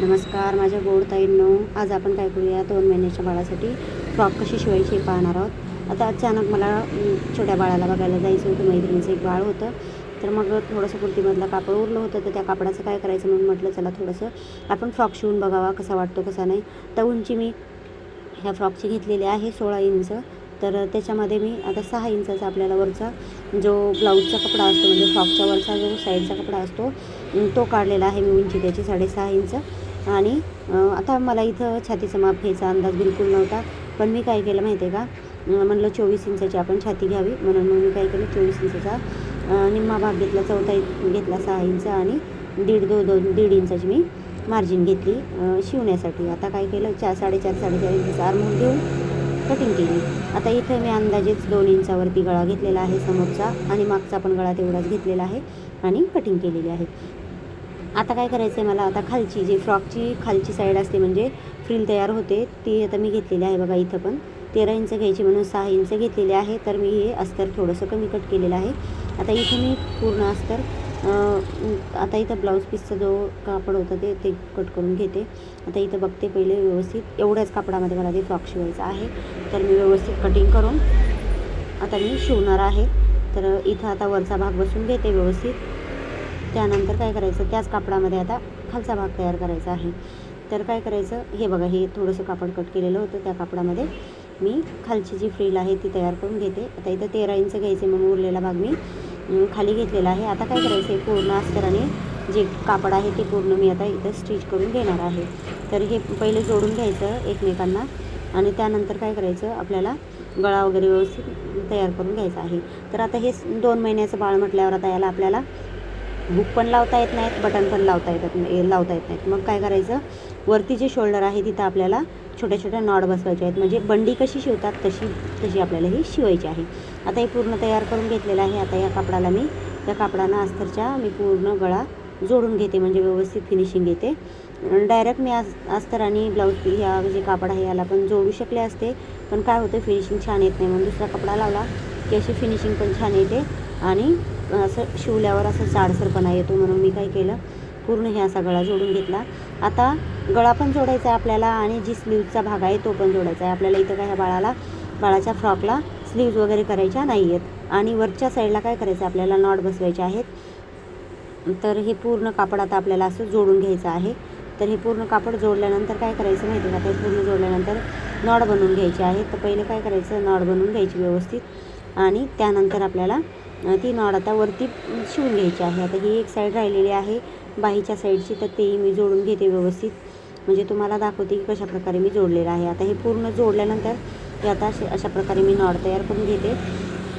नमस्कार माझ्या गोड ताईंनो. आज आपण काय करूया? दोन महिन्याच्या बाळासाठी फ्रॉक कशी शिवायची पाहणार आहोत. आता अचानक मला छोट्या बाळाला बघायला जायचं होतं. मैत्रिणीचं एक बाळ होतं. तर मग थोडंसं कुर्तीमधलं कापड उरलं होतं. तर त्या कापडाचं काय करायचं म्हणून म्हटलं चला थोडंसं आपण फ्रॉक शिवून बघावा कसा वाटतो कसा नाही. तर उंची मी ह्या फ्रॉकची घेतलेली आहे सोळा इंच. तर त्याच्यामध्ये मी आता सहा इंचाचा आपल्याला वरचा जो ब्लाऊजचा कपडा असतो म्हणजे फ्रॉकच्या वरचा जो साईडचा कपडा असतो तो काढलेला आहे मी उंची त्याची साडेसहा इंच. आणि आता मला इथं छातीचं माप घ्यायचा अंदाज बिलकुल नव्हता पण मी काय केलं माहिती आहे का म्हणलं चोवीस इंचाची आपण छाती घ्यावी म्हणून मग मी काय केलं चोवीस इंचाचा निम्मा भाग घेतला चौथा घेतला सहा इंच आणि दीड दो दोन दीड इंचाची मी मार्जिन घेतली शिवण्यासाठी. आता काय केलं चार साडेचार साडेचार इंचाचा आरमोल घेऊन कटिंग केली. आता इथे मी अंदाजेच दोन इंचावरती गळा घेतलेला आहे समोरचा आणि मागचा पण गळा तेवढाच घेतलेला आहे आणि कटिंग केलेली आहे. आता काय करायचं आहे मला? आता खालची जी फ्रॉकची खालची साईड असते म्हणजे फ्रिल तयार होते ती आता मी घेतलेली आहे बघा इथं पण. तेरा इंच घ्यायची म्हणून सहा इंच घेतलेले आहे तर मी हे अस्तर थोडंसं कमी कट केलेलं आहे. आता इथं मी पूर्ण अस्तर आता इथं ब्लाऊज पीसचा जो कापड होतं ते ते कट करून घेते. आता इथं बघते पहिले व्यवस्थित एवढ्याच कापडामध्ये मला ते फ्रॉक शिवायचं आहे. तर मी व्यवस्थित कटिंग करून आता मी शिवणार आहे. तर इथं आता वरचा भाग बसून घेते व्यवस्थित. त्यानंतर काय करायचं त्याच कापडामध्ये आता खालचा भाग तयार करायचा आहे. तर काय करायचं हे बघा हे थोडंसं कापड कट केलेलं होतं त्या कापडामध्ये मी खालची जी फ्रील आहे ती तयार करून घेते. आता इथं तेरा इंच घ्यायचे म्हणून उरलेला भाग मी खाली घेतलेला आहे. आता काय करायचं आहे पूर्ण अस्तराने जे कापड आहे ते पूर्ण मी आता इथं स्टिच करून घेणार आहे. तर हे पहिले जोडून घ्यायचं एकमेकांना आणि त्यानंतर काय करायचं आपल्याला गळा वगैरे व्यवस्थित तयार करून घ्यायचा आहे. तर आता हे दोन महिन्याचं बाळ म्हटल्यावर आता याला आपल्याला हुक पण लावता येत नाहीत बटन पण लावता येतात लावता येत नाहीत. मग काय करायचं? वरती जे शोल्डर आहे तिथं आपल्याला छोट्या छोट्या नॉट बसवायच्या आहेत. म्हणजे बंडी कशी शिवतात तशी तशी आपल्याला ही शिवायची आहे. आता हे पूर्ण तयार करून घेतलेलं आहे. आता या कापडाला मी त्या कापडानं अस्तरच्या मी पूर्ण गळा जोडून घेते म्हणजे व्यवस्थित फिनिशिंग येते डायरेक्ट मी आज अस्तर आणि ब्लाऊज ह्या जे कापड आहे याला पण जोडू शकले असते. पण काय होतं फिनिशिंग छान येत नाही म्हणून दुसरा कपडा लावला की अशी फिनिशिंग पण छान येते. आणि असं शिवल्यावर असं जाडसरपणा येतो म्हणून मी काय केलं पूर्ण हे असा गळा जोडून घेतला. आता गळा पण जोडायचा आहे आपल्याला आणि जी स्लीवचा भाग आहे तो पण जोडायचा आहे. आपल्याला इथं काय ह्या बाळाला बाळाच्या फ्रॉकला स्लीव्ज वगैरे करायच्या नाही आहेत आणि वरच्या साईडला काय करायचं आपल्याला नॉट बसवायचे आहेत. तर हे पूर्ण कापड आता आपल्याला असं जोडून घ्यायचं आहे. तर हे पूर्ण कापड जोडल्यानंतर काय करायचं माहिती आहे का? ते पूर्ण जोडल्यानंतर नॉड बनवून घ्यायचे आहे तर पहिले काय करायचं नॉड बनवून घ्यायची व्यवस्थित. आणि त्यानंतर आपल्याला ती नॉड आता वरती शिवून घ्यायची आहे. आता ही एक साईड राहिलेली आहे बाहीच्या साईडची तर तेही मी जोडून घेते व्यवस्थित. म्हणजे तुम्हाला दाखवते की कशा प्रकारे मी जोडलेलं आहे. आता हे पूर्ण जोडल्यानंतर हे आता अशा प्रकारे मी नॉड तयार करून घेते.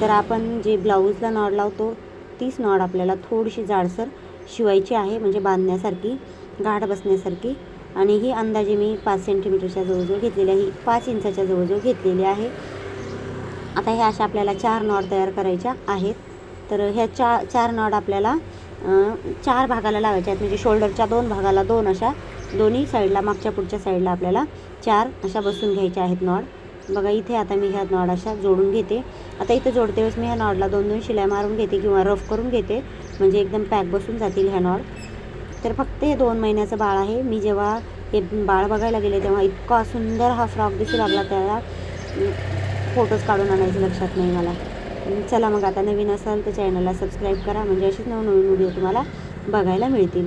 तर आपण जे ब्लाऊजला नॉड लावतो तीच नॉड आपल्याला थोडीशी जाडसर शिवायची आहे. म्हणजे बांधण्यासारखी गाठ बसण्यासारखी. आणि ही अंदाजे मी पाच सेंटीमीटरच्या जवळजवळ घेतलेली आहे. ही पाच इंचाच्या जवळजवळ घेतलेली आहे. आता ह्या अशा आपल्याला चार नॉड तयार करायच्या आहेत. तर ह्या चा चार नॉड आपल्याला चार भागाला लावायच्या आहेत. म्हणजे शोल्डरच्या दोन भागाला दोन अशा दोन्ही साईडला मागच्या पुढच्या साईडला आपल्याला चार अशा बसून घ्यायच्या आहेत नॉड बघा इथे आता मी ह्या नॉड अशा जोडून घेते. आता इथं जोडते वेळेस मी ह्या नॉडला दोन दोन शिलाई मारून घेते किंवा रफ करून घेते. म्हणजे एकदम पॅक बसून जातील ह्या नॉड तर फक्त हे दोन महिन्याचं बाळ आहे. मी जेव्हा हे बाळ बघायला गेले तेव्हा इतका सुंदर हा फ्रॉक दिसू लागला. त्याला फोटोज काढून आणायचे लक्षात नाही मला. चला मग आता नवीन असाल तर चॅनलला सबस्क्राईब करा. म्हणजे असेच नवनवीन व्हिडिओ तुम्हाला बघायला मिळतील.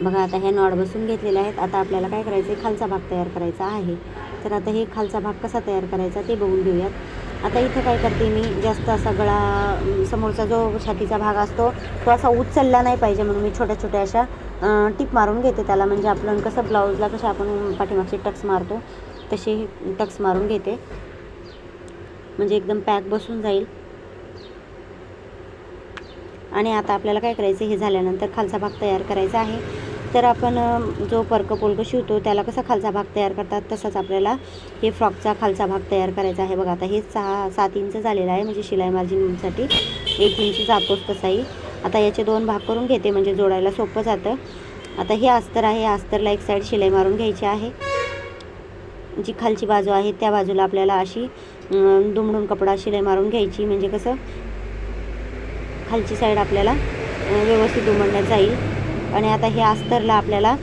बघा आता ह्या नॉड बसून घेतलेल्या आहेत. आता आपल्याला काय करायचं? आहे खालचा भाग तयार करायचा आहे. तर आता हे खालचा भाग कसा तयार करायचा ते बघून घेऊयात. आता इथं काय करते मी? जास्त असा गळा समोरचा जो छातीचा भाग असतो तो असा उचलला नाही पाहिजे म्हणून मी छोट्या छोट्या अशा टिप मारून घेते त्याला. म्हणजे आपण कसं ब्लाऊजला कसं आपण पाठीमागचे टक्स मारतो तसे टक्स मारून घेते. म्हणजे एकदम पॅक बसून जाईल. आणि आता आपल्याला काय करायचं हे झाल्यानंतर खालचा भाग तयार करायचा आहे. तर आपण जो पर्क पोलकं शिवतो त्याला कसा खालचा भाग तयार करतात तसाच आपल्याला हे फ्रॉकचा खालचा भाग तयार करायचा आहे. बघा आता हे सहा सात इंच झालेलं आहे म्हणजे शिलाई मार्जिनसाठी एक इंच जातोच तसाही. आता याचे दोन भाग करून घेते म्हणजे जोडायला सोपं जातं. आता हे अस्तर आहे या अस्तरला एक साईड शिलाई मारून घ्यायची आहे. जी खालची बाजू आहे त्या बाजूला आपल्याला अशी दुमडून कपडा शिलाई मारून घ्यायची. म्हणजे कसं खालची साईड आपल्याला व्यवस्थित दुमडण्यात जाईल. आणि आता हे अस्तरला आपल्याला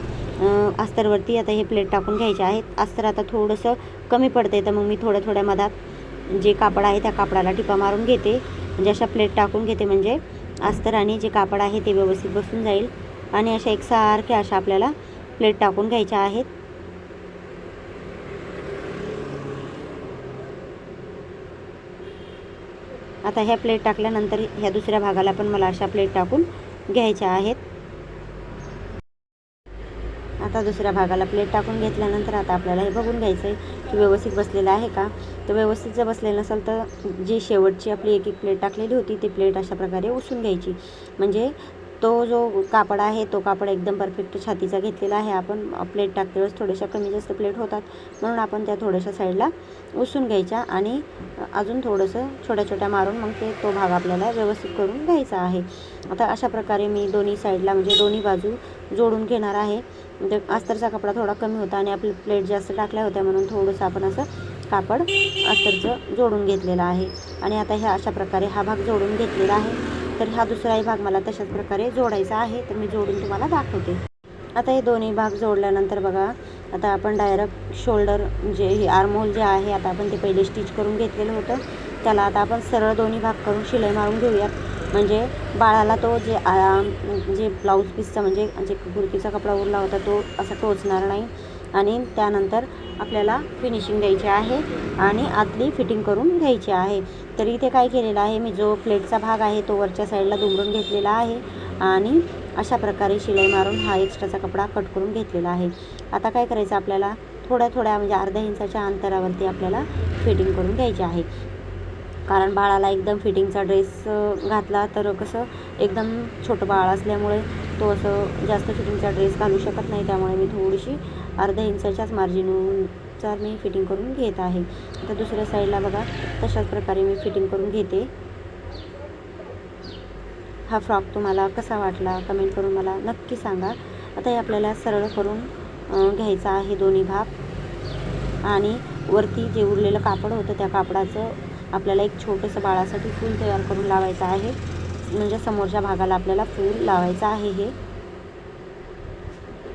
अस्तरवरती आता हे प्लेट टाकून घ्यायचे आहेत. अस्तर आता थोडंसं कमी पडते तर मग मी थोड्या थोड्या मधात जे कापड आहे त्या कापडाला टिपा मारून घेते. म्हणजे अशा प्लेट टाकून घेते म्हणजे अस्तर आणि जे कापड आहे ते व्यवस्थित बसून जाईल. आणि अशा एकसारख्या अशा आपल्याला प्लेट टाकून घ्यायच्या आहेत. आता ह्या प्लेट टाकल्यानंतर ह्या दुसऱ्या भागाला पण मला अशा प्लेट टाकून घ्यायच्या आहेत. आता दुसऱ्या भागाला प्लेट टाकून घेतल्यानंतर आता आपल्याला हे बघून घ्यायचं आहे की व्यवस्थित बसलेलं आहे का? तर व्यवस्थित जर बसलेलं नसेल तर जी शेवटची आपली एक एक प्लेट टाकलेली होती ती प्लेट अशा प्रकारे उसून घ्यायची. म्हणजे तो जो कापड आहे तो कापड एकदम परफेक्ट छातीचा घेतलेला आहे. आपण प्लेट टाकतेवेळेस थोड्याशा कमी जास्त प्लेट होतात. म्हणून आपण त्या थोड्याशा साईडला उसून घ्यायच्या आणि अजून थोडंसं छोट्या छोट्या मारून मग ते तो भाग आपल्याला व्यवस्थित करून घ्यायचा आहे. आता अशा प्रकारे मी दोन्ही साईडला म्हणजे दोन्ही बाजू जोडून घेणार आहे. म्हणजे अस्तरचा कपडा थोडा कमी होता आणि आपली प्लेट जास्त टाकल्या होत्या म्हणून थोडंसं आपण असं कापड अस्तरचं जोडून घेतलेलं आहे. आणि आता ह्या अशा प्रकारे हा भाग जोडून घेतलेला आहे. तर हा दुसराही भाग मला तशाच प्रकारे जोडायचा आहे तर मी जोडून तुम्हाला दाखवते. आता हे दोन्ही भाग जोडल्यानंतर बघा आता आपण डायरेक्ट शोल्डर जे हे आर्महोल जे आहे आता आपण ते पहिले स्टिच करून घेतलेलं होतं. त्याला आता आपण सरळ दोन्ही भाग करून शिलाई मारून घेऊयात. म्हणजे बाळाला तो जे आ, जे ब्लाऊज पीसचा म्हणजे जे कुर्तीचा कपडा उरला होता तो असा टोचणार नाही. आणि त्यानंतर आपल्याला फिनिशिंग द्यायची आहे आणि आतली फिटिंग करून घ्यायची आहे. तर इथे काय केलेलं आहे मी जो प्लेटचा भाग आहे तो वरच्या साईडला दुमरून घेतलेला आहे आणि अशा प्रकारे शिलाई मारून हा एक्स्ट्राचा कपडा कट करून घेतलेला आहे. आता काय करायचं आपल्याला थोड्या थोड्या म्हणजे अर्ध्या इंचाच्या अंतरावरती आपल्याला फिटिंग करून घ्यायची आहे. कारण बाळाला एकदम फिटिंगचा ड्रेस घातला तर कसं एकदम छोटं बाळ असल्यामुळे तो असं जास्त फिटिंगचा ड्रेस घालू शकत नाही. त्यामुळे मी थोडीशी अर्धा इंचाच्याच मार्जिनचा मी फिटिंग करून घेत आहे. आता दुसऱ्या साईडला बघा तशाच प्रकारे मी फिटिंग करून घेते. हा फ्रॉक तुम्हाला कसा वाटला? कमेंट करून मला नक्की सांगा. आता हे आपल्याला सरळ करून घ्यायचा आहे दोन्ही भाग. आणि वरती जे उरलेलं कापड होतं त्या कापडाचं आपल्याला एक छोटंसं बाळासाठी फूल तयार करून लावायचं आहे. म्हणजे समोरच्या भागाला आपल्याला फूल लावायचं आहे हे.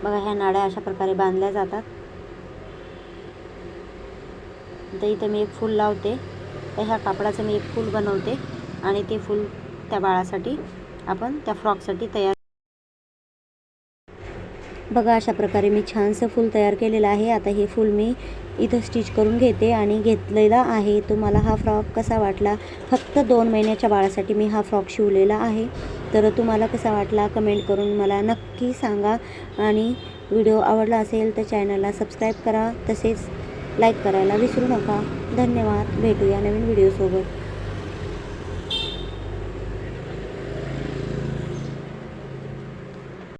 बघा ह्या नाड्या अशा प्रकारे बांधल्या जातात. तर इथं मी एक फूल लावते. तर ह्या कापडाचं मी एक फूल बनवते आणि ते फूल त्या बाळासाठी आपण त्या फ्रॉकसाठी तयार बघा अशा प्रकारे मी छानसं फूल तयार केलेलं आहे. आता हे फूल मी इथं स्टिच करून घेते आणि घेतलेला आहे. तुम्हाला हा फ्रॉक कसा वाटला? फक्त दोन महिन्याच्या बाळासाठी मी हा फ्रॉक शिवलेला आहे. तर तुम्हाला कसा वाटला? कमेंट करून मला नक्की सांगा. आणि व्हिडिओ आवडला असेल तर चॅनलला सबस्क्राईब करा. तसेच लाईक करायला विसरू नका. धन्यवाद. भेटूया नवीन व्हिडिओसोबत.